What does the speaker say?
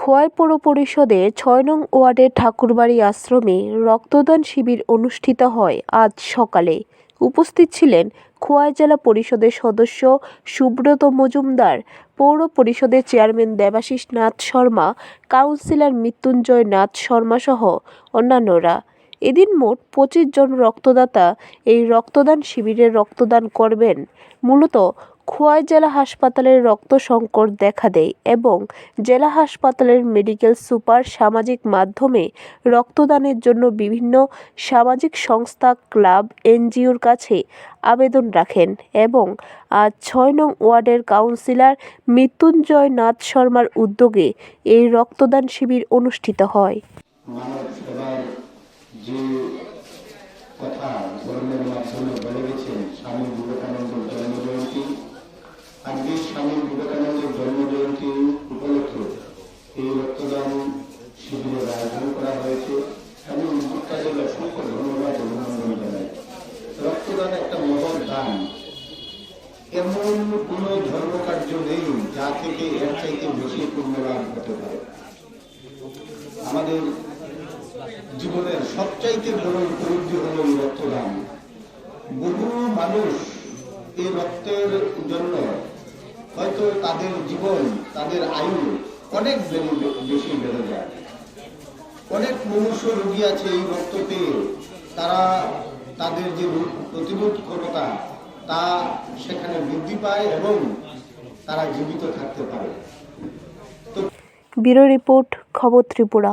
খোয়াই পৌর পরিষদের ছয় নং ওয়ার্ডের ঠাকুরবাড়ি আশ্রমে রক্তদান শিবির অনুষ্ঠিত হয় আজ সকালে। উপস্থিত ছিলেন খোয়াই জেলা পরিষদের সদস্য সুব্রত মজুমদার, পৌর পরিষদের চেয়ারম্যান দেবাশিস নাথ শর্মা, কাউন্সিলর মৃত্যুঞ্জয় নাথ শর্মা সহ অন্যান্যরা। এদিন মোট পঁচিশ জন রক্তদাতা এই রক্তদান শিবিরে রক্তদান করবেন। মূলত খোয়াই জেলা হাসপাতালের রক্ত সংকট দেখা দেয় এবং জেলা হাসপাতালের মেডিকেল সুপার সামাজিক মাধ্যমে রক্তদানের জন্য বিভিন্ন সামাজিক সংস্থা, ক্লাব, এনজিওর কাছে আবেদন রাখেন এবং আজ ছয় নং ওয়ার্ডের কাউন্সিলর মৃত্যুঞ্জয় নাথ শর্মার উদ্যোগে এই রক্তদান শিবির অনুষ্ঠিত হয়। কথা ধর্মের মাধ্যমে বলে গেছেন স্বামী বিবেকানন্দের রক্তদান শিবিরের আয়োজন করা হয়েছে আমি তাদের অসংখ্য ধন্যবাদ অভিনন্দন জানাই। রক্তদান একটা মহৎ দান। এমন কোন ধর্মকার্য নেই যা থেকে এর চাইতে বেশি পুণ্য হতে পারে। আমাদের জীবনের সবচাইতে বড় উপলব্ধি হল রক্তদান। বহু মানুষ এই রক্তের জন্য হয়তো তাদের জীবন, তাদের আয়ু অনেক বেশি বেড়ে যায়। অনেক মনুষ্য রোগী আছে এই রক্ত পেয়ে তারা তাদের যে প্রতিরোধ ক্ষমতা, তা সেখানে বৃদ্ধি পায় এবং তারা জীবিত থাকতে পারে। তো ব্যুরো রিপোর্ট, খবর ত্রিপুরা।